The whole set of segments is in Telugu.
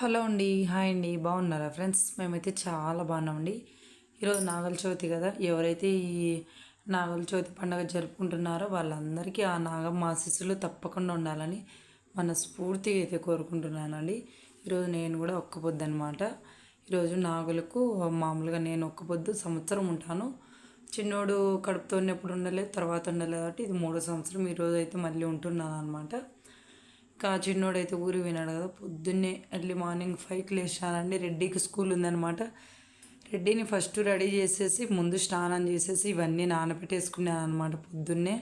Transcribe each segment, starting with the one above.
హలో అండి హాయ్ అండి బాగున్నారా ఫ్రెండ్స్? మేమైతే చాలా బాగున్నామండి. ఈరోజు నాగల చవితి కదా ఎవరైతే ఈ నాగల చవితి పండుగ జరుపుకుంటున్నారో వాళ్ళందరికీ ఆ నాగమ్మ ఆశీస్సులు తప్పకుండా ఉండాలని మనస్ఫూర్తిగా అయితే కోరుకుంటున్నానండి. ఈరోజు నేను కూడా ఒక్క పొద్దు అనమాట ఈరోజు నాగులకు మామూలుగా నేను ఒక్క పొద్దు సంవత్సరం ఉంటాను. చిన్నోడు కడుపుతో ఉన్నప్పుడు ఉండలేదు తర్వాత ఉండలేదు కాబట్టి ఇది మూడో సంవత్సరం ఈరోజు అయితే మళ్ళీ ఉంటున్నాను అనమాట ఇంకా చిన్నోడైతే ఊరికి వినాడు కదా పొద్దున్నే ఎర్లీ మార్నింగ్ ఫైవ్కి లేచానండి రెడ్డికి స్కూల్ ఉందనమాట రెడ్డిని ఫస్ట్ రెడీ చేసేసి ముందు స్నానం చేసేసి ఇవన్నీ నానబెట్టేసుకున్నాను అనమాట పొద్దున్నే.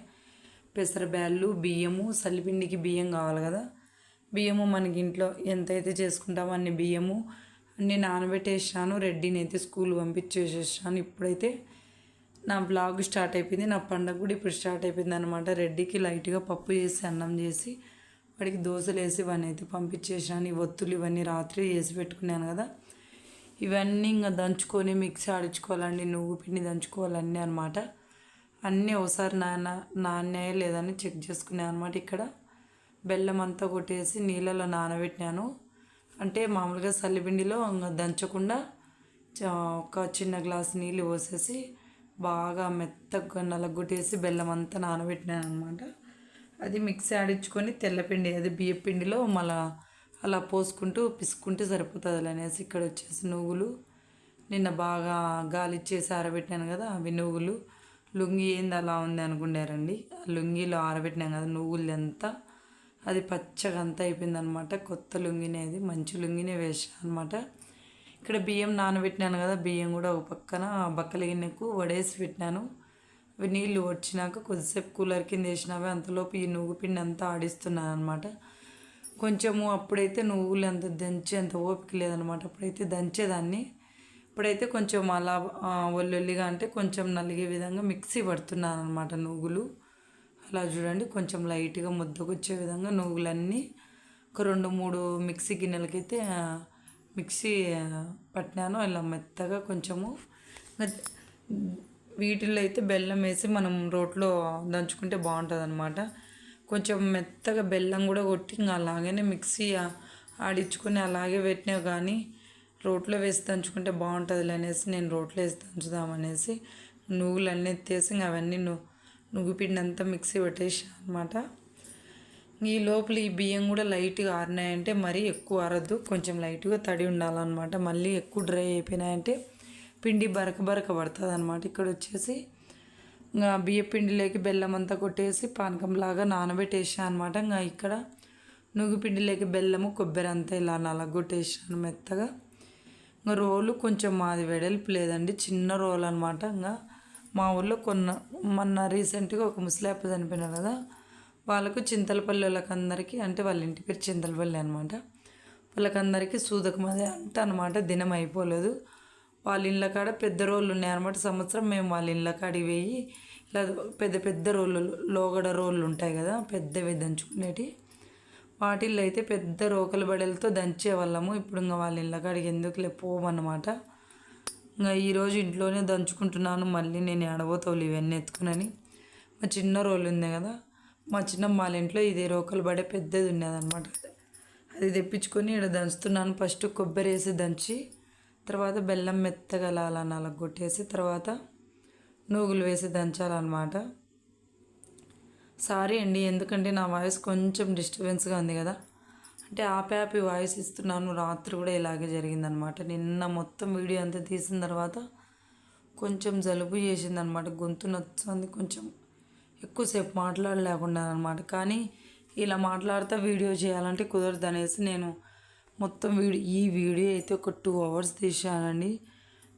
పెసర బ్యాళ్ళు బియ్యము సల్లిపిండికి బియ్యం కావాలి కదా. బియ్యము మనకి ఇంట్లో ఎంతైతే చేసుకుంటామో అన్ని బియ్యము అన్ని నానబెట్టేసాను రెడ్డిని అయితే స్కూల్ పంపించేసేసాను ఇప్పుడైతే నా బ్లాగ్ స్టార్ట్ అయిపోయింది. నా పండగ కూడా ఇప్పుడు స్టార్ట్ అయిపోయింది అనమాట రెడ్డికి లైట్గా పప్పు చేసి అన్నం చేసి వాడికి దోశలు వేసి ఇవన్నీ అయితే పంపించేసాను ఈ ఒత్తులు ఇవన్నీ రాత్రి వేసి పెట్టుకున్నాను కదా. ఇవన్నీ ఇంకా దంచుకొని మిక్సీ ఆడించుకోవాలండి. నువ్వు పిండి దంచుకోవాలన్నీ అనమాట అన్నీ ఒకసారి నాన్న నాణ్యాయ లేదని చెక్ చేసుకున్నాను అనమాట ఇక్కడ. బెల్లం అంతా కొట్టేసి నీళ్ళలో నానబెట్టినాను. అంటే మామూలుగా సల్లిపిండిలో ఇంకా దంచకుండా చ- ఒక చిన్న గ్లాస్ నీళ్ళు పోసేసి బాగా మెత్తగా నలగొట్టేసి బెల్లం అంతా నానబెట్టినాను అనమాట అది మిక్సీ ఆడించుకొని తెల్లపిండి అది బియ్యం పిండిలో మళ్ళా అలా పోసుకుంటూ పిసుకుంటే సరిపోతుంది అనేసి ఇక్కడ వచ్చేసి నువ్వులు. నిన్న బాగా గాలి ఇచ్చేసి ఆరబెట్టినాను కదా అవి నువ్వులు. లుంగి ఏంది అలా ఉంది అనుకున్నారండి ఆ లుంగిలో ఆరబెట్టినాం కదా నువ్వులు అంతా అది పచ్చగా అంతా అయిపోయింది అనమాట కొత్త లుంగినేది మంచి లుంగినే వేసాను అనమాట. ఇక్కడ బియ్యం నానబెట్టినాను కదా బియ్యం కూడా ఒక పక్కన బక్కల గిన్నెకు వడేసి పెట్టినాను. నీళ్ళు వచ్చినాక కొద్దిసేపు కూలర్ కింద వేసినవి అంతలోపు ఈ నువ్వు పిండి అంతా ఆడిస్తున్నాను అనమాట కొంచెము అప్పుడైతే నువ్వులు అంత దంచి అంత ఓపిక లేదనమాట. అప్పుడైతే దంచేదాన్ని. ఇప్పుడైతే కొంచెం అలా ఒల్లొల్లిగా అంటే కొంచెం నలిగే విధంగా మిక్సీ పడుతున్నాను అనమాట నువ్వులు. అలా చూడండి కొంచెం లైట్గా ముద్దకొచ్చే విధంగా నువ్వులన్నీ ఒక రెండు మూడు మిక్సీ గిన్నెలకైతే మిక్సీ పట్టినాను. ఇలా మెత్తగా కొంచెము వీటిల్లో అయితే బెల్లం వేసి మనం రోట్లో దంచుకుంటే బాగుంటుంది అనమాట కొంచెం మెత్తగా బెల్లం కూడా కొట్టి ఇంకా అలాగనే మిక్సీ ఆడించుకొని అలాగే పెట్టినా కానీ రోట్లో వేసి దంచుకుంటే బాగుంటుంది అనేసి నేను రోట్లో వేసి దంచుదామనేసి నువ్వులు అన్నీ ఎత్తేసి ఇంకా అవన్నీ ను నువ్వు పిండి అంతా మిక్సీ పెట్టేసి అనమాట ఈ లోపల ఈ బియ్యం కూడా లైట్గా ఆరినాయంటే మరీ ఎక్కువ ఆరద్దు. కొంచెం లైట్గా తడి ఉండాలన్నమాట. మళ్ళీ ఎక్కువ డ్రై అయిపోయినాయంటే పిండి బరక బరక పడుతుంది అనమాట ఇక్కడ వచ్చేసి ఇంకా బియ్య పిండిలోకి బెల్లం అంతా కొట్టేసి పానకంలాగా నానబెట్టేసాను అనమాట ఇంకా ఇక్కడ నువ్వు పిండిలోకి బెల్లము కొబ్బరి అంతా ఇలా నలగొట్టేసాను మెత్తగా. ఇంకా రోలు కొంచెం మాది వెడల్పు లేదండి చిన్న రోల్ అనమాట ఇంకా మా ఊళ్ళో కొన్న మొన్న రీసెంట్గా ఒక ముసలాప చనిపోయినారు కదా వాళ్ళకు చింతలపల్లి వాళ్ళకందరికీ అంటే వాళ్ళ ఇంటి పేరు చింతలపల్లి అనమాట వాళ్ళకందరికీ సూదకం అదే అంట అనమాట దినం అయిపోలేదు. వాళ్ళ ఇళ్ళ కాడ పెద్ద రోళ్ళు ఉన్నాయన్నమాట సంవత్సరం మేము వాళ్ళ ఇళ్ళ కాడికి పోయి ఇలా పెద్ద పెద్ద రోళ్ళు లోగడ రోళ్ళు ఉంటాయి కదా పెద్దవి దంచుకునేటి. వాటిల్లో అయితే పెద్ద రోకల బడలతో దంచేవాళ్ళము ఇప్పుడు ఇంకా వాళ్ళ ఇళ్ళ కాడికి ఎందుకులే పోమన్నమాట. ఇంకా ఈరోజు ఇంట్లోనే దంచుకుంటున్నాను. మళ్ళీ నేను ఎడబోతావులు ఇవన్నీ ఎత్తుకునని. మా చిన్న రోలు ఉంది కదా మా చిన్న వాళ్ళ ఇంట్లో ఇదే రోకలు పడే పెద్దది ఉన్నదన్నమాట. అది తెప్పించుకొని ఇక్కడ దంచుతున్నాను. ఫస్ట్ కొబ్బరి వేసి దంచి తర్వాత బెల్లం మెత్తగా అలా నలగొట్టేసి తర్వాత నూగులు వేసి దంచాలన్నమాట. సారీ అండి ఎందుకంటే నా వాయిస్ కొంచెం డిస్టర్బెన్స్గా ఉంది కదా. అంటే ఆపి ఆపి వాయిస్ ఇస్తున్నాను రాత్రి కూడా ఇలాగే జరిగిందనమాట నిన్న మొత్తం వీడియో అంతా తీసిన తర్వాత కొంచెం జలుబు చేసిందనమాట గొంతు నచ్చింది కొంచెం. ఎక్కువసేపు మాట్లాడలేకుండా అనమాట కానీ ఇలా మాట్లాడితే వీడియో చేయాలంటే కుదరదు అనేసి నేను మొత్తం వీడియో ఈ వీడియో అయితే ఒక టూ అవర్స్ తీసానండి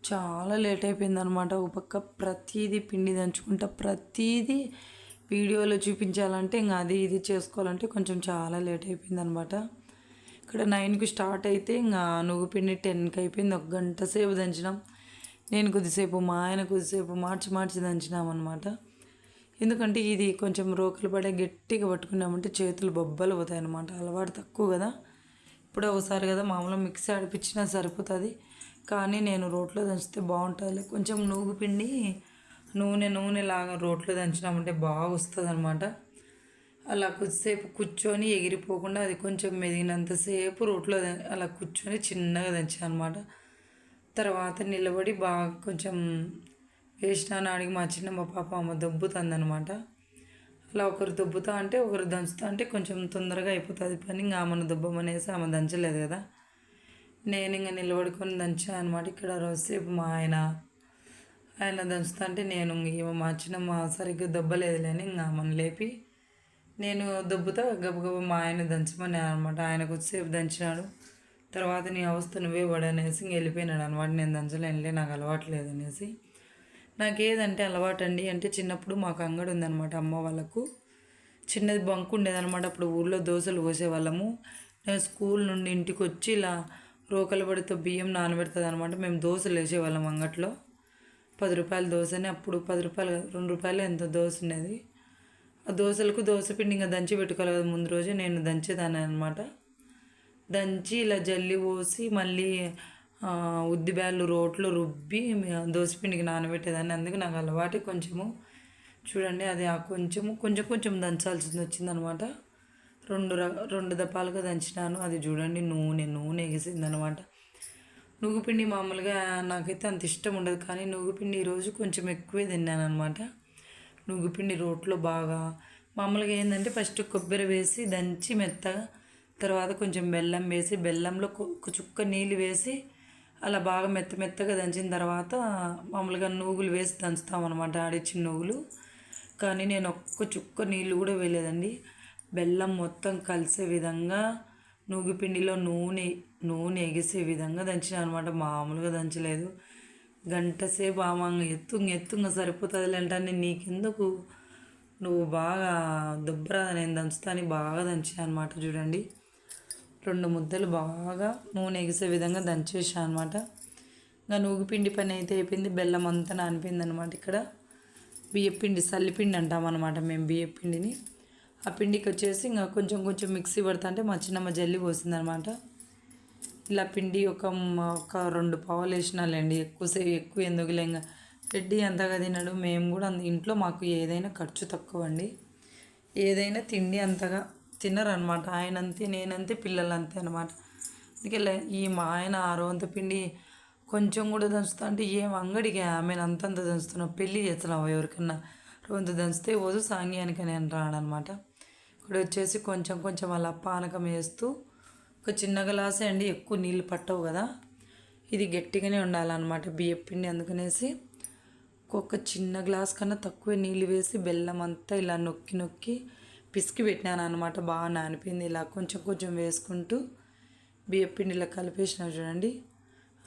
చాలా లేట్ అయిపోయింది అనమాట ఒక పక్క ప్రతీదీ పిండి దంచుకుంటా ప్రతీదీ వీడియోలో చూపించాలంటే ఇంకా అది ఇది చేసుకోవాలంటే కొంచెం చాలా లేట్ అయిపోయింది అనమాట ఇక్కడ నైన్కి స్టార్ట్ అయితే ఇంకా నువ్వు పిండి టెన్కి అయిపోయింది. ఒక గంట సేపు దంచినాం. నేను కొద్దిసేపు మా ఆయన కొద్దిసేపు మార్చి మార్చి దంచినాం అనమాట ఎందుకంటే ఇది కొంచెం రోకలు పడే గట్టిగా పట్టుకున్నామంటే చేతులు బొబ్బలు పోతాయి అన్నమాట అలవాటు తక్కువ కదా. ఇప్పుడే ఒకసారి కదా మామూలుగా మిక్సీ ఆడిపించినా సరిపోతుంది. కానీ నేను రోట్లో దంచితే బాగుంటుంది కొంచెం నూగు పిండి నూనె నూనె లాగా రోట్లో దంచినామంటే బాగా వస్తుంది అనమాట అలా కొద్దిసేపు కూర్చొని ఎగిరిపోకుండా అది కొంచెం మెదిగినంతసేపు రోట్లో అలా కూర్చొని చిన్నగా దంచాను అనమాట తర్వాత నిలబడి బాగా కొంచెం వేసినాను అడిగి మా చిన్న మా పాప అమ్మ దొబ్బుతుందనమాట. అలా ఒకరు దొబ్బుతా అంటే ఒకరు దంచుతా అంటే కొంచెం తొందరగా అయిపోతుంది. పని ఇంకా ఆమెను దొబ్బమనేసి ఆమె దంచలేదు కదా. నేను ఇంకా నిలబడుకొని దంచాను అనమాట ఇక్కడ రోజుసేపు మా ఆయన ఆయన దంచుతా అంటే నేను ఇంక మా చిన్నమ్మ సరిగ్గా దెబ్బలేదులేని ఇంకా ఆమెను లేపి నేను దొబ్బుతా గబగబ మా ఆయన దంచమని అనమాట ఆయన కొద్దిసేపు దంచినాడు. తర్వాత నీ అవస్థ నువ్వే పడనేసి ఇంక వెళ్ళిపోయినాడు అనమాట నేను దంచలేనులే నాకు అలవాటు లేదనేసి నాకు ఏదంటే అలవాటు అండి అంటే చిన్నప్పుడు మాకు అంగడి ఉందన్నమాట అమ్మ వాళ్ళకు. చిన్నది బంకు ఉండేదన్నమాట అప్పుడు ఊళ్ళో దోశలు పోసేవాళ్ళము నేను స్కూల్ నుండి ఇంటికి వచ్చి ఇలా రోకల పడితో బియ్యం నానబెడుతుంది అనమాట మేము దోశలు వేసేవాళ్ళం అంగట్లో. పది రూపాయల దోశని అప్పుడు పది రూపాయలు రెండు రూపాయలు ఎంత దోశ ఉండేది. ఆ దోశలకు దోశ పిండి ఇంకా దంచి పెట్టుకోవాలి కదా ముందు రోజే. నేను దంచేదాన్ని అనమాట. దంచి ఇలా జల్లి పోసి మళ్ళీ ఉద్దిబ్యాళ్ళు రోట్లో రుబ్బి దోసపిండికి నానబెట్టేదాన్ని. అందుకు నాకు అలవాటు కొంచెము. చూడండి అది ఆ కొంచెము కొంచెం కొంచెం దంచాల్సింది వచ్చిందనమాట. రెండు ర రెండు దపాలుగా దంచినాను. అది చూడండి నూనె నూనె ఎగిసిందనమాట. నువ్వుపిండి మామూలుగా నాకైతే అంత ఇష్టం ఉండదు కానీ నువ్వుపిండి ఈరోజు కొంచెం ఎక్కువే తిన్నాను అనమాట నువ్వుపిండి రోట్లో బాగా మామూలుగా ఏంటంటే ఫస్ట్ కొబ్బరి వేసి దంచి మెత్తగా తర్వాత కొంచెం బెల్లం వేసి బెల్లంలో ఒక చుక్క నీళ్ళు వేసి అలా బాగా మెత్త మెత్తగా దంచిన తర్వాత మామూలుగా నూగులు వేసి దంచుతాం అనమాట ఆడిచ్చిన నూగులు. కానీ నేను ఒక్క చుక్క నీళ్ళు కూడా వేయలేదండి. బెల్లం మొత్తం కలిసే విధంగా నూగు పిండిలో నూనె నూనె ఎగిసే విధంగా దంచిన అనమాట మామూలుగా దంచలేదు. గంట సేపు ఆమంగా ఎత్తుంగ ఎత్తుంగ సరిపోతుంది అంటే నీకెందుకు? నువ్వు బాగా దుబ్బరా నేను దంచుతాని బాగా దంచాను అనమాట చూడండి. రెండు ముద్దలు బాగా నూనె ఎగిసే విధంగా దంచేసాను అనమాట ఇంకా నూగిపిండి పని అయితే అయిపోయింది బెల్లం అంతా నానిపోయింది అనమాట ఇక్కడ. బియ్యపిండి సల్లిపిండి అంటాం అనమాట మేము బియ్యపిండిని ఆ పిండికి వచ్చేసి ఇంకా కొంచెం కొంచెం మిక్సీ పడతా అంటే మా చిన్నమ్మ జల్లి పోసింది అనమాట ఇలా పిండి ఒక ఒక రెండు పావులు వేసినాలండి ఎక్కువసేపు ఎక్కువ ఎందుకులే ఇంకా. రెడ్డి అంతగా తినడు మేము కూడా ఇంట్లో మాకు ఏదైనా ఖర్చు తక్కువ అండి ఏదైనా తిండి అంతగా తినరు అనమాట ఆయన అంతే నేనంతే పిల్లలు అంతే అనమాట. అందుకే ఈ మా ఆయన ఆరోంత పిండి కొంచెం కూడా దంచుతా అంటే ఏం అంగడికి ఆమె అంతంత దంచుతున్నావు? పెళ్ళి చేస్తున్నావు ఎవరికన్నా? రొంత దంచితే వదు సాంగ్యానికి నేను రాడనమాట ఇక్కడ వచ్చేసి కొంచెం కొంచెం అలా పానకం వేస్తూ ఒక చిన్న గ్లాసే అండి ఎక్కువ నీళ్ళు పట్టవు కదా. ఇది గట్టిగానే ఉండాలన్నమాట బియ్యం పిండి అందుకనేసి ఒక్కొక్క చిన్న గ్లాస్ కన్నా తక్కువ నీళ్ళు వేసి బెల్లం అంతా ఇలా నొక్కి నొక్కి పిసికి పెట్టినాను అనమాట బాగా నానిపోయింది. ఇలా కొంచెం కొంచెం వేసుకుంటూ బియ్యపిండి ఇలా కలిపేసిన చూడండి.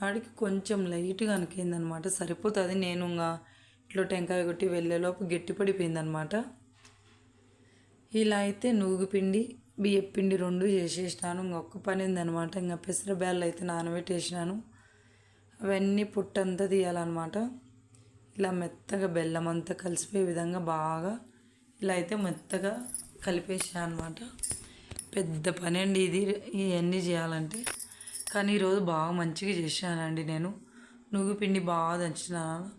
ఆడికి కొంచెం లైట్గా అనికింది అనమాట సరిపోతుంది. నేను ఇంకా ఇట్లా టెంకాయ కొట్టి వెళ్ళేలోపు గట్టి పడిపోయిందనమాట ఇలా అయితే నూగు పిండి రెండు చేసేసినాను. ఇంకొక పని ఉందనమాట ఇంకా పెసరబ్యాళ్ళు అయితే నానబెట్టేసినాను. అవన్నీ పుట్టంతా తీయాలన్నమాట. ఇలా మెత్తగా బెల్లం అంతా కలిసిపోయే విధంగా బాగా ఇలా అయితే మెత్తగా కలిపేసా అనమాట పెద్ద పని అండి ఇది. ఇవన్నీ చేయాలంటే. కానీ ఈరోజు బాగా మంచిగా చేశానండి నేను. నువ్వు పిండి బాగా దంచినాను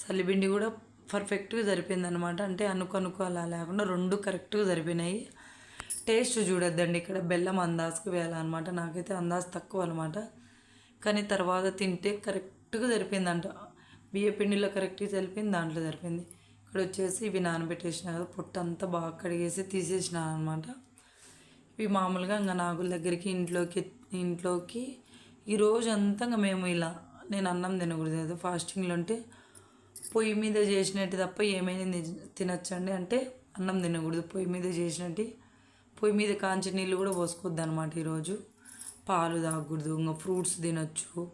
సలిపిండి కూడా పర్ఫెక్ట్గా సరిపోయింది అనమాట అంటే అనుకు అలా లేకుండా రెండు కరెక్ట్గా సరిపోయినాయి. టేస్ట్ చూడొద్దండి ఇక్కడ బెల్లం అందాజుకు వేయాలన్నమాట. నాకైతే అందాజు తక్కువ అనమాట కానీ తర్వాత తింటే కరెక్ట్గా సరిపోయిందంట. బియ్య పిండిలో కరెక్ట్గా సరిపోయింది దాంట్లో సరిపోయింది. ఇక్కడ వచ్చేసి ఇవి నానబెట్టేసిన కదా పొట్టంతా బాగా కడిగేసి తీసేసిన అనమాట ఇవి మామూలుగా ఇంకా నాగుల దగ్గరికి ఇంట్లోకి ఇంట్లోకి ఈ అంతా ఇంకా మేము ఇలా నేను అన్నం తినకూడదు కదా ఫాస్టింగ్లో ఉంటే పొయ్యి మీద చేసినట్టు తప్ప ఏమైనా తినచ్చండి తినొచ్చండి అంటే అన్నం తినకూడదు. పొయ్యి మీద చేసినట్టు పొయ్యి మీద కాంచి నీళ్ళు కూడా పోసుకోవద్దు అనమాట ఈరోజు. పాలు తాగకూడదు ఇంకా ఫ్రూట్స్ తినొచ్చు.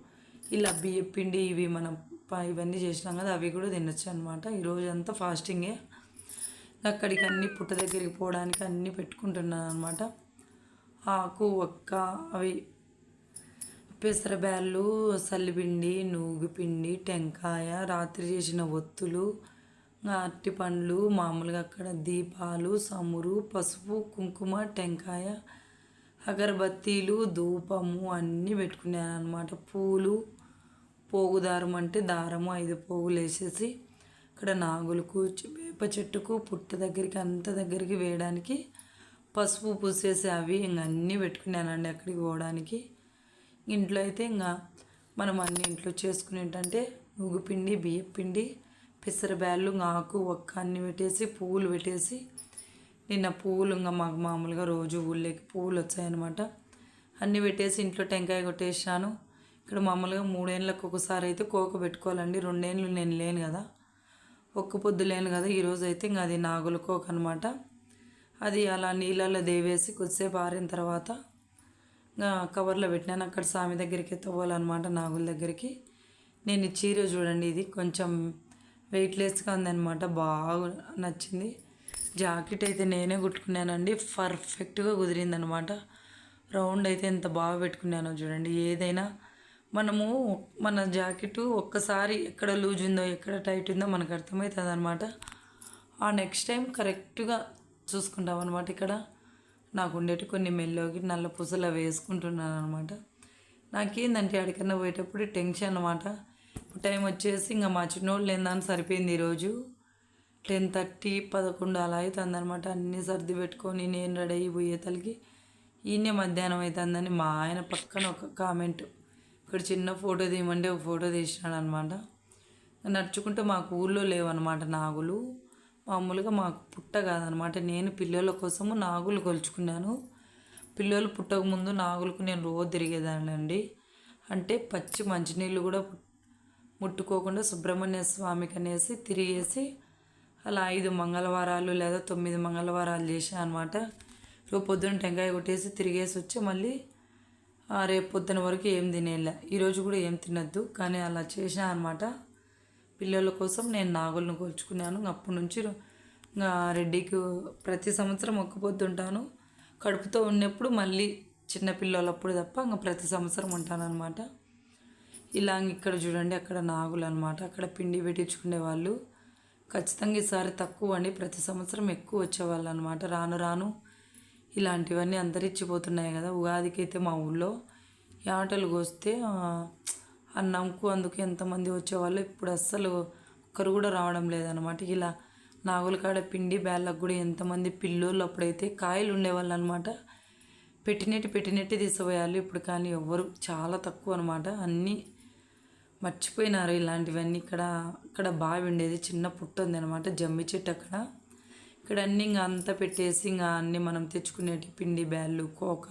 ఇలా బియ్య పిండి ఇవి మనం ఇవన్నీ చేసినాం కదా అవి కూడా తినొచ్చు అనమాట ఈరోజు అంతా ఫాస్టింగే. అక్కడికి అన్ని పుట్ట దగ్గరికి పోవడానికి అన్నీ పెట్టుకుంటున్నాను అనమాట ఆకు ఒక్క అవి. పెసరబ్యాళ్ళు సల్లిపిండి నూగుపిండి టెంకాయ రాత్రి చేసిన ఒత్తులు ఇంకా అరటి పండ్లు మామూలుగా అక్కడ దీపాలు సమురు పసుపు కుంకుమ టెంకాయ అగరబత్తీలు ధూపము అన్నీ పెట్టుకున్నాను అనమాట పూలు పోగు దారం అంటే దారము ఐదు పోగులు వేసేసి ఇక్కడ నాగులకు వేప చెట్టుకు పుట్ట దగ్గరికి అంత దగ్గరికి వేయడానికి పసుపు పూసేసి అవి ఇంక అన్నీ పెట్టుకున్నానండి అక్కడికి పోవడానికి. ఇంట్లో అయితే ఇంకా మనం అన్ని ఇంట్లో చేసుకునేటంటే నువ్వుపిండి నువ్వు పిండి బియ్యం పిండి పెసరబ్యాళ్ళు ఆకు ఒక్క అన్ని పెట్టేసి పువ్వులు పెట్టేసి నిన్న పువ్వులు ఇంకా మాకు మామూలుగా రోజు ఊళ్ళోకి పువ్వులు వచ్చాయన్నమాట. అన్నీ పెట్టేసి ఇంట్లో టెంకాయ కొట్టేసాను ఇక్కడ మామూలుగా మూడేళ్ళకి ఒకసారి అయితే కోక పెట్టుకోవాలండి. రెండేళ్ళు నేను లేను కదా. ఒక్క పొద్దు లేను కదా. ఈరోజు అయితే ఇంకా అది నాగుల కోక అనమాట అది అలా నీళ్ళల్లో దేవేసి కొద్దిసేపు ఆరిన తర్వాత ఇంకా కవర్లో పెట్టినాను. అక్కడ స్వామి దగ్గరికి ఎత్తపోవాలన్నమాట నాగుల దగ్గరికి. నేను ఈ చీర చూడండి ఇది కొంచెం వెయిట్లెస్గా ఉందన్నమాట. బాగా నచ్చింది. జాకెట్ అయితే నేనే కుట్టుకున్నానండి. పర్ఫెక్ట్గా కుదిరిందనమాట రౌండ్ అయితే ఎంత బాగా పెట్టుకున్నానో చూడండి. ఏదైనా మనము మన జాకెట్ ఒక్కసారి ఎక్కడ లూజ్ ఉందో ఎక్కడ టైట్ ఉందో మనకు అర్థమవుతుంది అనమాట ఆ నెక్స్ట్ టైం కరెక్ట్గా చూసుకుంటాం అనమాట ఇక్కడ. నాకు ఉండేటి కొన్ని మెల్లోకి నల్ల పూసలు అవి వేసుకుంటున్నాను అనమాట నాకేందంటే అడికన్నా పోయేటప్పుడు టెన్షన్ అనమాట టైం వచ్చేసి ఇంకా మా చిన్నోళ్ళు ఏందని సరిపోయింది ఈరోజు. టెన్ థర్టీ పదకొండు అలా అవుతుంది అనమాట అన్నీ సర్ది పెట్టుకొని నేను రెడీ అయిపోయే తలకి ఈయనే మధ్యాహ్నం అవుతుందని మా ఆయన పక్కన ఒక కామెంట్ ఇక్కడ చిన్న ఫోటో తీయమంటే ఒక ఫోటో తీసినాడు అనమాట నడుచుకుంటే మాకు ఊళ్ళో లేవన్నమాట నాగులు. మామూలుగా మాకు పుట్ట కాదనమాట. నేను పిల్లల కోసము నాగులు కొలుచుకున్నాను. పిల్లలు పుట్టక ముందు నాగులకు నేను రోజు తిరిగేదానండి అంటే పచ్చి మంచినీళ్ళు కూడా ముట్టుకోకుండా సుబ్రహ్మణ్య స్వామికి అనేసి తిరిగేసి అలా ఐదు మంగళవారాలు లేదా తొమ్మిది మంగళవారాలు చేశాను అనమాట రేపు పొద్దున్న టెంకాయ కొట్టేసి తిరిగేసి వచ్చి మళ్ళీ రేపు పొద్దున వరకు ఏం తినేలా. ఈరోజు కూడా ఏం తినద్దు. కానీ అలా చేసా అనమాట పిల్లల కోసం నేను నాగులను కోల్చుకున్నాను. అప్పటి నుంచి రెడ్డికి ప్రతి సంవత్సరం ఒక్క పొద్దుంటాను కడుపుతో ఉన్నప్పుడు మళ్ళీ చిన్న పిల్లలప్పుడు తప్ప ఇంకా ప్రతి సంవత్సరం ఉంటాను అనమాట ఇలా ఇక్కడ చూడండి అక్కడ నాగులు అనమాట అక్కడ పిండి పెట్టించుకునే వాళ్ళు. ఖచ్చితంగా ఈసారి తక్కువ అండి. ప్రతి సంవత్సరం ఎక్కువ వచ్చేవాళ్ళు అనమాట రాను రాను ఇలాంటివన్నీ అంతరించిపోతున్నాయి కదా. ఉగాదికి అయితే మా ఊళ్ళో యాటలు కోస్తే అన్నంకు అందుకు ఎంతమంది వచ్చేవాళ్ళు ఇప్పుడు అస్సలు ఒక్కరు కూడా రావడం లేదనమాట ఇలా నాగుల కాడ పిండి బ్యాళ్ళకు కూడా ఎంతమంది పిల్లోళ్ళు అప్పుడైతే కాయలు ఉండేవాళ్ళు అనమాట పెట్టినట్టు పెట్టినట్టు తీసిపోయాలి ఇప్పుడు కానీ ఎవ్వరు. చాలా తక్కువ అనమాట అన్నీ మర్చిపోయినారు ఇలాంటివన్నీ. ఇక్కడ ఇక్కడ బావి ఉండేది. చిన్న పుట్టు ఉంది అనమాట జమ్మి చెట్టు అక్కడ. ఇక్కడ అన్నీ ఇంకా అంతా పెట్టేసి ఇంకా అన్నీ మనం తెచ్చుకునేటి పిండి బ్యాళ్ళు కోక.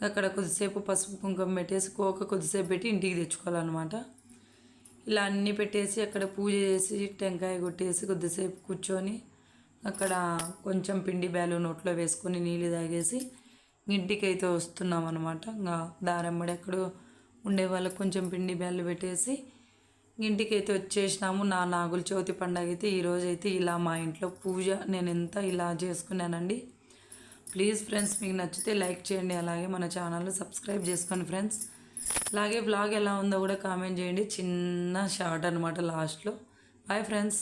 అక్కడ కొద్దిసేపు పసుపు కుంకుమ పెట్టేసి కోక కొద్దిసేపు పెట్టి ఇంటికి తెచ్చుకోవాలన్నమాట. ఇలా అన్నీ పెట్టేసి అక్కడ పూజ చేసి టెంకాయ కొట్టేసి కొద్దిసేపు కూర్చొని అక్కడ కొంచెం పిండి బ్యాలు నోట్లో వేసుకొని నీళ్ళు తాగేసి ఇంటికి అయితే వస్తున్నాం అనమాట ఇంకా దారెమ్మడి అక్కడ ఉండే వాళ్ళకి కొంచెం పిండి బ్యాలు పెట్టేసి ఇంటికి అయితే వచ్చేసినాము. నా నాగుల చవితి పండగ అయితే ఈరోజు అయితే ఇలా మా ఇంట్లో పూజ. నేను ఎంత ఇలా చేసుకున్నానండి. ప్లీజ్ ఫ్రెండ్స్ మీకు నచ్చితే లైక్ చేయండి. అలాగే మన ఛానల్ సబ్స్క్రైబ్ చేసుకోండి ఫ్రెండ్స్. అలాగే బ్లాగ్ ఎలా ఉందో కూడా కామెంట్ చేయండి. చిన్న షార్ట్ అనమాట లాస్ట్లో. Bye friends.